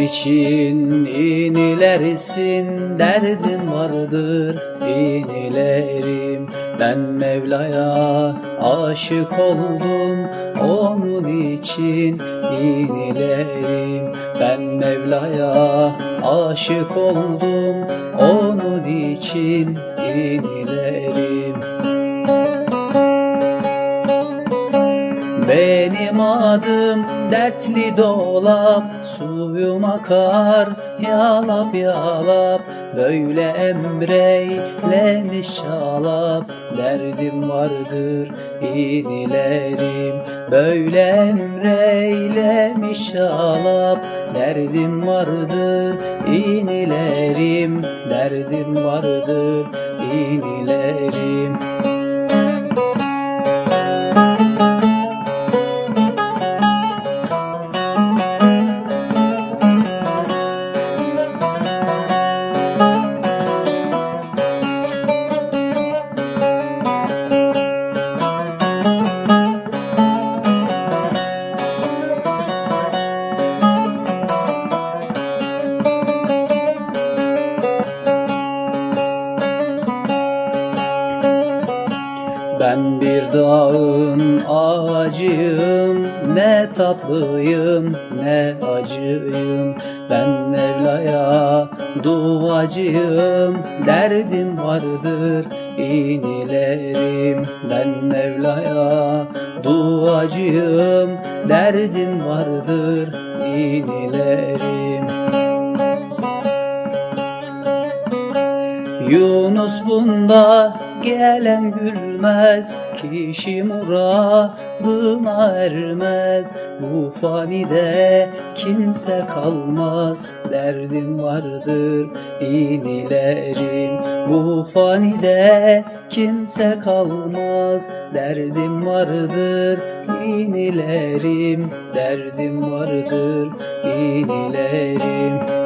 için inilersin Derdin vardır inilerim Ben Mevla'ya aşık oldum Onun için inilerim Ben Mevla'ya aşık oldum Onun için inilerim Benim adım dertli dolap Suyum akar yalap yalap. Böyle emreylemiş şalap Derdim vardır inilerim Böyle emreylemiş şalap Derdim vardır inilerim Derdim vardır inilerim Ben bir dağın ağacıyım. Ne tatlıyım ne acıyım. Ben Mevla'ya duacıyım. Derdim vardır inilerim. Ben Mevla'ya duacıyım. Derdim vardır inilerim Yunus bunda gelen gülmez Kişi muradına ermez. Bu fanide kimse kalmaz Derdim vardır inilerim. Bu fanide kimse kalmaz Derdim vardır inilerim. Derdim vardır inilerim